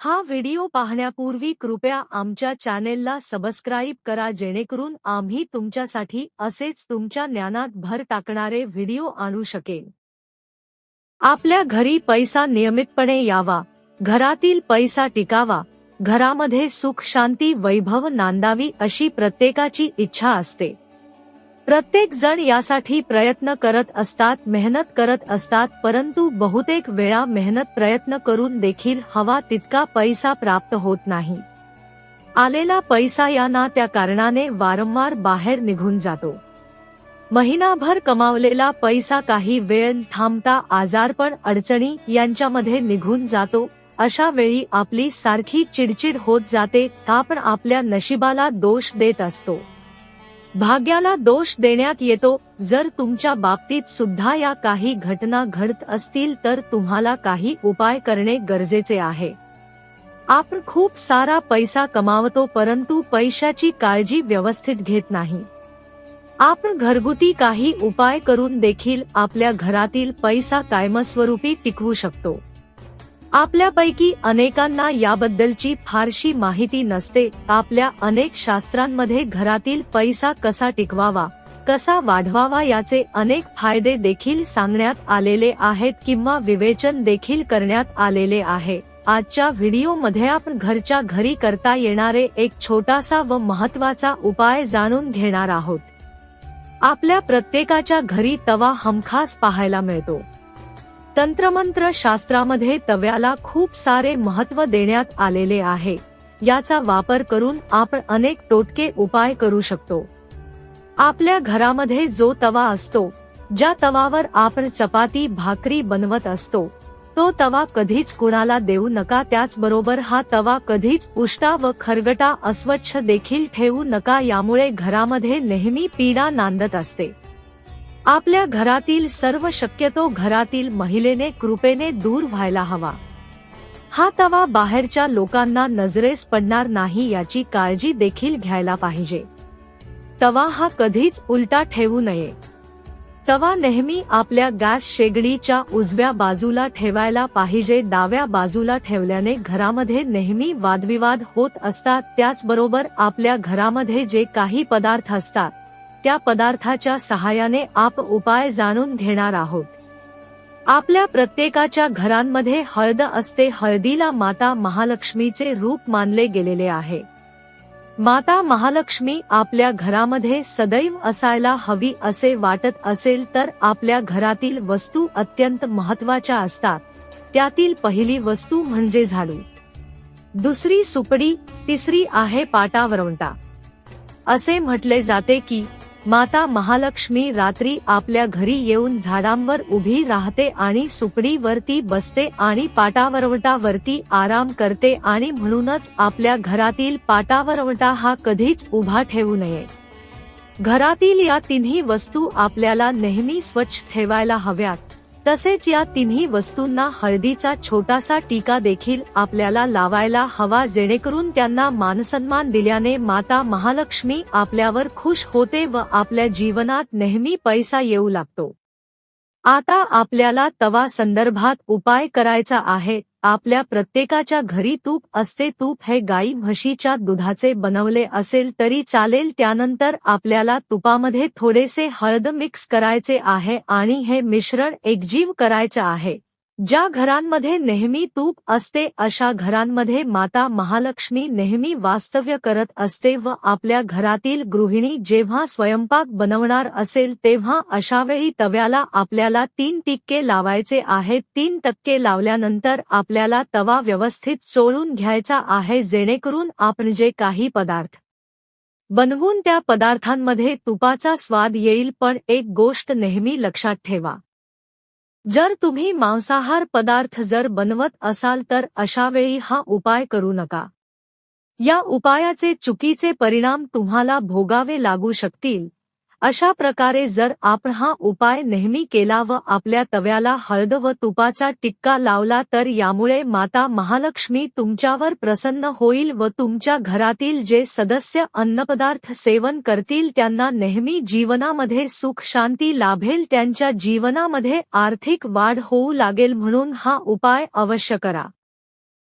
हा व्हिडिओ पाहण्यापूर्वी कृपया आमच्या चॅनेलला सबस्क्राईब करा जेणेकरून आम्ही तुमच्यासाठी असेच तुमच्या ज्ञानात भर टाकणारे व्हिडिओ आणू शकेन. आपल्या घरी पैसा नियमितपणे यावा. घरातील पैसा टिकावा. घरामध्ये सुख शांती वैभव नांदावी अशी प्रत्येकाची इच्छा असते. प्रत्येक जण यासाठी प्रयत्न करत असतात मेहनत करत असतात परंतु बहुतेक वेळा मेहनत प्रयत्न करून देखील हवा तितका पैसा प्राप्त होत नाही. आलेला पैसा या ना त्या कारणाने वारंवार बाहेर निघून जातो. महिनाभर कमावलेला पैसा काही वेळ थांबता आजारपण अडचणी यांच्यामध्ये निघून जातो अशा वेळी आपली सारखी चिडचिड होत जाते आपण आपल्या नशिबाला दोष देत असतो. भाग्याला दोष देण्यात येतो. जर तुमच्या बाबतीत सुद्धा या काही घटना घडत असतील तर तुम्हाला काही उपाय करणे गरजेचे आहे. आपण खूप सारा पैसा कमावतो परंतु पैशाची काळजी व्यवस्थित घेत नाही. आपण घरगुती काही उपाय करून देखील आपल्या घरातील पैसा कायमस्वरूपी टिकवू शकतो. आपल्यापैकी अनेकांना याबद्दलची फारशी माहिती नसते. आपल्या अनेक शास्त्रांमध्ये घरातील पैसा कसा टिकवावा कसा वाढवावा याचे अनेक फायदे देखील सांगण्यात आलेले आहेत किंवा विवेचन देखील करण्यात आलेले आहे. आजच्या व्हिडिओमध्ये आपण घरच्या घरी करता येणारे एक छोटासा व महत्त्वाचा उपाय जाणून घेणार आहोत. आपल्या प्रत्येकाच्या घरी तवा हमखास पाहायला मिळतो. तंत्रमंत्र शास्त्रामध्ये तव्याला खूप सारे महत्त्व देण्यात आलेले आहे. याचा वापर करून आपण अनेक टोटके उपाय करू शकतो. आपल्या घरामध्ये जो तवा असतो ज्या तवावर आपण चपाती भाकरी बनवत असतो तो तवा कधीच कुणाला देऊ नका. त्याचबरोबर हा तवा कधीच उष्टा व खरगटा अस्वच्छ देखील ठेवू नका. यामुळे घरामध्ये नेहमी पीडा नांदत असते. आपल्या घरातील सर्व शक्यतो घरातील महिलेने कृपेने दूर व्हायला हवा. हा तवा बाहेरच्या लोकांना नजरेस पडणार नाही याची काळजी देखील घ्यायला पाहिजे. तवा हा कधीच उलटा ठेवू नये. तवा नेहमी आपल्या गॅस शेगडीच्या उजव्या बाजूला ठेवायला पाहिजे. डाव्या बाजूला ठेवल्याने घरामध्ये नेहमी वादविवाद होत असतात. त्याचबरोबर आपल्या घरामध्ये जे काही पदार्थ असतात त्या पदार्थाच्या सहाय्याने आप उपाय जाणून घेणार आहोत. आपल्या प्रत्येकाच्या घरांमध्ये हळद असते हळदीला माता महालक्ष्मीचे रूप मानले गेलेले आहे. माता महालक्ष्मी आपल्या घरामध्ये सदैव असायला हवी असे वाटत असेल तर आपल्या घरातील वस्तू अत्यंत महत्त्वाच्या असतात. त्यातील पहिली वस्तू म्हणजे झाडू. दुसरी सुपडी तिसरी आहे पाटावरवंटा. असे म्हटले जाते की माता महालक्ष्मी रात्री आपल्या घरी येऊन झाडांवर उभी राहते आणि सुपडीवरती बसते आणि पाटावरवटावरती आराम करते आणि म्हणूनच आपल्या घरातील पाटावरवटा हा कधीच उभा ठेवू नये. घरातील या तिन्ही वस्तू आपल्याला नेहमी स्वच्छ ठेवायला हव्यात. तसेच या तिन्ही वस्तूंना हळदीचा छोटासा टीका देखील आपल्याला लावायला हवा जेणेकरून त्यांना मानसन्मान दिल्याने माता महालक्ष्मी आपल्यावर खुश होते व आपल्या जीवनात नेहमी पैसा येऊ लागतो. आता आपल्याला तवा संदर्भात उपाय करायचा आहे आपल्या प्रत्येकाच्या घरी तूप असते तूप हे गाई म्हशीच्या दुधाचे बनवले असेल तरी चालेल त्यानंतर आपल्याला तुपामध्ये थोडेसे हळद मिक्स करायचे आहे आणि हे मिश्रण एकजीव करायचे आहे. ज्या घरांमध्ये नेहमी तूप असते अशा घरांमध्ये माता महालक्ष्मी नेहमी वास्तव्य करत असते व आपल्या घरातील गृहिणी जेव्हा स्वयंपाक बनवणार असेल तेव्हा अशावेळी तव्याला आपल्याला तीन टिक्के लावायचे आहेत. तीन टक्के लावल्यानंतर आपल्याला तवा व्यवस्थित चोळून घ्यायचा आहे जेणेकरून आपण जे काही पदार्थ बनवून त्या पदार्थांमध्ये तुपाचा स्वाद येईल. पण एक गोष्ट नेहमी लक्षात ठेवा जर तुम्ही मांसाहार पदार्थ जर बनवत असाल तर अशावेळी हा उपाय करू नका. या उपायाचे चुकीचे परिणाम तुम्हाला भोगावे लागू शकतील. अशा प्रकारे जर आपण हा उपाय नेहमी केला व आपल्या तव्याला हळद व तुपाचा टिक्का लावला तर यामुळे माता महालक्ष्मी तुमच्यावर प्रसन्न होईल व तुमच्या घरातील जे सदस्य अन्नपदार्थ सेवन करतील त्यांना नेहमी जीवनामध्ये सुख शांती लाभेल त्यांच्या जीवनामध्ये आर्थिक वाढ होऊ लागेल म्हणून हा उपाय अवश्य करा.